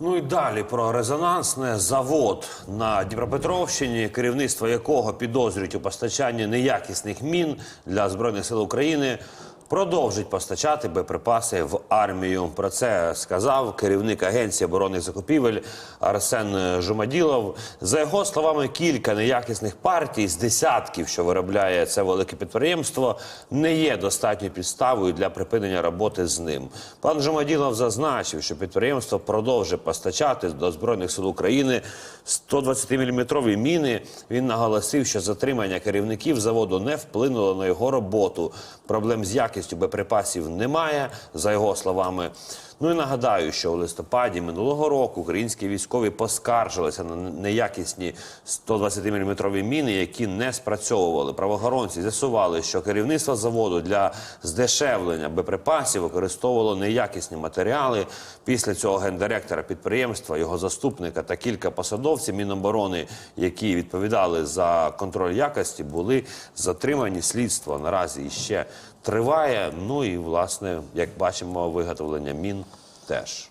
Ну і далі про резонансне завод на Дніпропетровщині, керівництво якого підозрюють у постачанні неякісних мін для збройних сил України. Продовжить постачати боєприпаси в армію. Про це сказав керівник агенції оборонних закупівель Арсен Жумаділов. За його словами, кілька неякісних партій з десятків, що виробляє це велике підприємство, не є достатньою підставою для припинення роботи з ним. Пан Жумаділов зазначив, що підприємство продовжить постачати до збройних сил України 120-мм міни. Він наголосив, що затримання керівників заводу не вплинуло на його роботу. Проблем з якістю боєприпасів немає, за його словами. Ну і нагадаю, що у листопаді минулого року українські військові поскаржилися на неякісні 120-мм міни, які не спрацьовували. Правоохоронці з'ясували, що керівництво заводу для здешевлення боєприпасів використовувало неякісні матеріали. Після цього гендиректора підприємства, його заступника та кілька посадовців Міноборони, які відповідали за контроль якості, були затримані. Слідство наразі іще триває. Ну і власне, як бачимо, виготовлення мін też.